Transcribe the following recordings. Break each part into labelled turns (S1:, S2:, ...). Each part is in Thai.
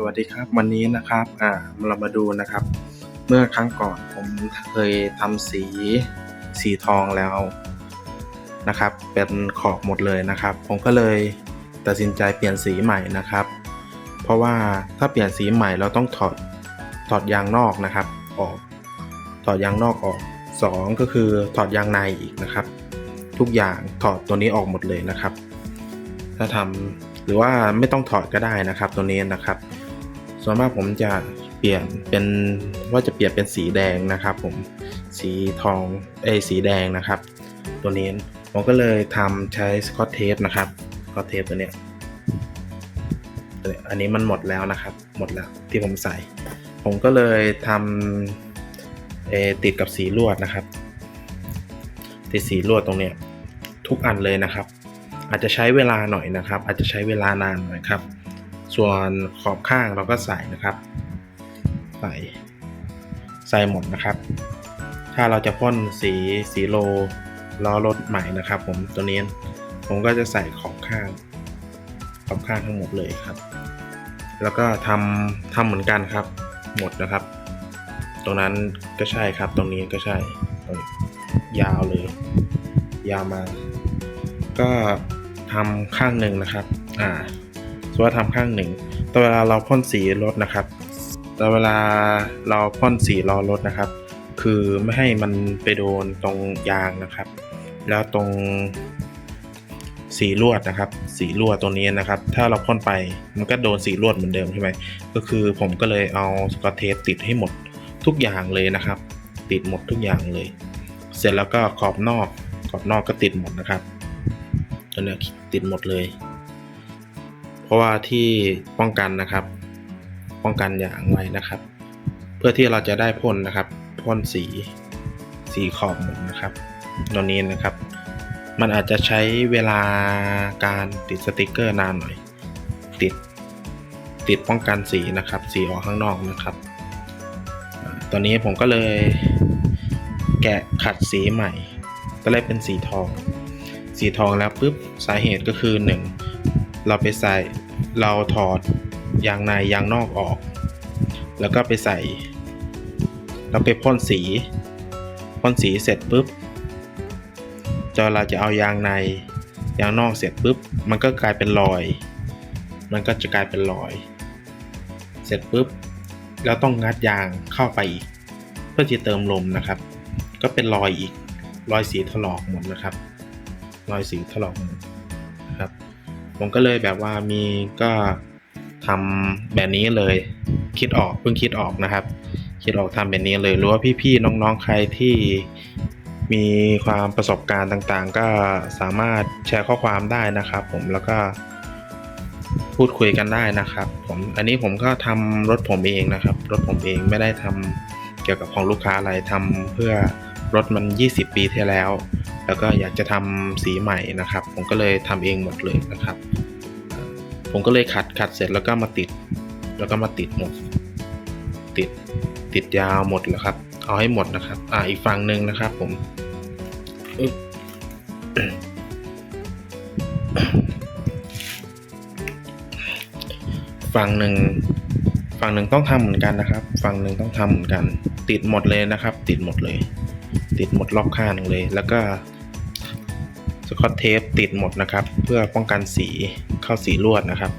S1: สวัสดีครับวันนี้นะครับอ่าเรามาดูนะครับ เมื่อครั้งก่อนผมเคยทำสีสีทองแล้วนะครับ เป็นขอบหมดเลยนะครับ ผมก็เลยตัดสินใจเปลี่ยนสีใหม่นะครับ เพราะว่าถ้าเปลี่ยนสีใหม่เราต้องถอดถอดยางนอกนะครับ ออกถอดยางนอกออกสองก็คือถอดยางในอีกนะครับ ทุกอย่างถอดตัวนี้ออกหมดเลยนะครับ ถ้าทำหรือว่าไม่ต้องถอดก็ได้นะครับตัวนี้นะครับ ส่วนมากผมจะเปลี่ยนเป็นว่าจะเปลี่ยนเป็นสีแดงนะครับ ผมสีทองเอสีแดงนะครับ ตัวนี้ผมก็เลยทำใช้สกอตเทปนะครับสกอตเทปตัวเนี้ยอันนี้มันหมดแล้วนะครับ หมดแล้วที่ผมใส่ ผมก็เลยทำเอติดกับสีลวดนะครับ ติดสีลวดตรงเนี้ยทุกอันเลยนะครับ อาจจะใช้เวลาหน่อยนะครับ อาจจะใช้เวลานานหน่อยครับ ส่วนขอบข้างเราก็ใส่นะครับ ใส่ใส่หมดนะครับ ถ้าเราจะพ่นสีสีโลล้อรถใหม่นะครับ ผมตัวนี้ผมก็จะใส่ขอบข้าง ขอบข้างทั้งหมดเลยครับ แล้วก็ทำทำเหมือนกันครับ หมดนะครับ ตรงนั้นก็ใช่ครับ ตรงนี้ก็ใช่ยาวเลย ยาวมา ก็ทำข้างหนึ่งนะครับ อ่า ติว่าทำข้างหนึ่งแต่เวลาเราพ่นสีรถนะครับแต่เวลาเราพ่นสีล้อรถนะครับ คือไม่ให้มันไปโดนตรงยางนะครับ แล้วตรงสีลวดนะครับ สีลวดตรงนี้นะครับ ถ้าเราพ่นไปมันก็โดนสีลวดเหมือนเดิมใช่ไหมก็คือผมก็เลยเอาสกอตเทปติดให้หมดทุกอย่างเลยนะครับ ติดหมดทุกอย่างเลย เสร็จแล้วก็ขอบนอกขอบนอกก็ติดหมดนะครับตัวนี้ติดหมดเลย เพราะว่าที่ป้องกันนะครับ ป้องกันอย่างไว้นะครับ เพื่อที่เราจะได้พ่นนะครับพ่นสีสีขอบหมดนะครับตัวนี้นะครับ มันอาจจะใช้เวลาการติดสติกเกอร์นานหน่อย ติดติดป้องกันสีนะครับ สีออกข้างนอกนะครับตอนนี้ผมก็เลยแกะขัดสีใหม่ ก็เลยเป็นสีทอง สีทองแล้วปุ๊บสาเหตุก็คือ 1 เราไปใส่เราถอดยางในยางนอกออก แล้วก็ไปใส่ เราไปพ่นสี พ่นสีเสร็จปุ๊บจนเราจะเอายางในยางนอกเสร็จปุ๊บ มันก็กลายเป็นรอย มันก็จะกลายเป็นรอย เสร็จปุ๊บเราต้องงัดยางเข้าไปอีกเพื่อจะเติมลมนะครับ ก็เป็นรอยอีก รอยสีถลอกหมดนะครับ รอยสีถลอกหมด ผมก็เลยแบบว่ามีก็ทำแบบนี้เลย คิดออกเพิ่งคิดออกนะครับ คิดออกทำแบบนี้เลยหรือว่าพี่ๆน้องๆใครที่มีความประสบการณ์ต่างๆ ก็สามารถแชร์ข้อความได้นะครับ ผมแล้วก็พูดคุยกันได้นะครับ ผมอันนี้ผมก็ทำรถผมเองนะครับ รถผมเองไม่ได้ทำเกี่ยวกับของลูกค้าอะไรทำเพื่อรถมัน 20 ปีที่แล้ว แล้วก็อยากจะทำสีใหม่นะครับ ผมก็เลยทำเองหมดเลยนะครับ ผมก็เลยขัดขัดเสร็จแล้วก็มาติด แล้วก็มาติดหมด ติดติดยาวหมดแล้วครับ เอาให้หมดนะครับ อ่าอีกฝั่งหนึ่งนะครับ ผมฝั่งหนึ่งฝั่งหนึ่งต้องทำเหมือนกันนะครับ ฝั่งหนึ่งต้องทำเหมือนกัน ติดหมดเลยนะครับ ติดหมดเลย ติดหมดรอบข้างเลย แล้วก็ สกอตเทปติดหมดนะครับ เพื่อป้องกันสีเข้าสีลวดนะครับ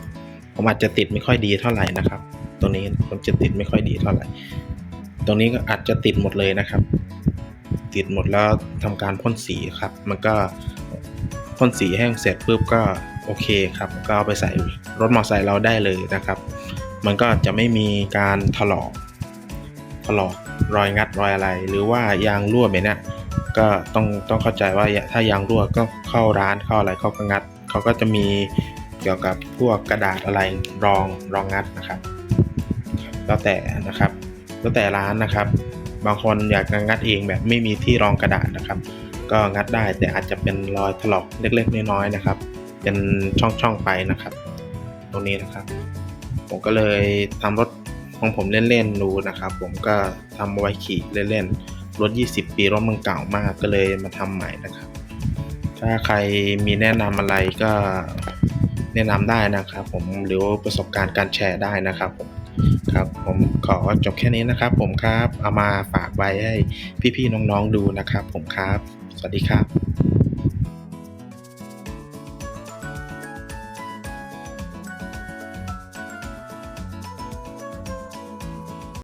S1: ผมอาจจะติดไม่ค่อยดีเท่าไหร่นะครับ ตรงนี้ผมจะติดไม่ค่อยดีเท่าไหร่ ตรงนี้ก็อาจจะติดหมดเลยนะครับ ติดหมดแล้วทำการพ่นสีครับ มันก็พ่นสีแห้งเสร็จปุ๊บก็โอเคครับ ก็เอาไปใส่รถมอเตอร์ไซค์เราได้เลยนะครับ มันก็จะไม่มีการถลอกถลอกรอยงัดรอยอะไร หรือว่ายางรั่วแบบนี้ ก็ต้องต้องเข้าใจว่าถ้ายางรั่วก็เข้าร้านเข้าอะไรเขาก็งัดเขาก็จะมีเกี่ยวกับพวกกระดาษอะไรรองรองงัดนะครับแล้วแต่นะครับแล้วแต่ร้านนะครับ บางคนอยากจะงัดเองแบบไม่มีที่รองกระดาษนะครับ ก็งัดได้แต่อาจจะเป็นรอยถลอกเล็กๆน้อยๆนะครับ เป็นช่องๆไปนะครับ ตรงนี้นะครับ ผมก็เลยทำรถของผมเล่นๆดูนะครับ ผมก็ทำไว้ขี่เล่นๆ รถ 20 ปีรถมันเก่ามากก็เลยมาทำใหม่นะครับ ถ้าใครมีแนะนำอะไรก็แนะนำได้นะครับ ผมหรือประสบการณ์การแชร์ได้นะครับผมครับผมขอจบแค่นี้นะครับ ผมครับเอามาฝากไว้ให้พี่ๆน้องๆดูนะครับ ผมครับ สวัสดีครับ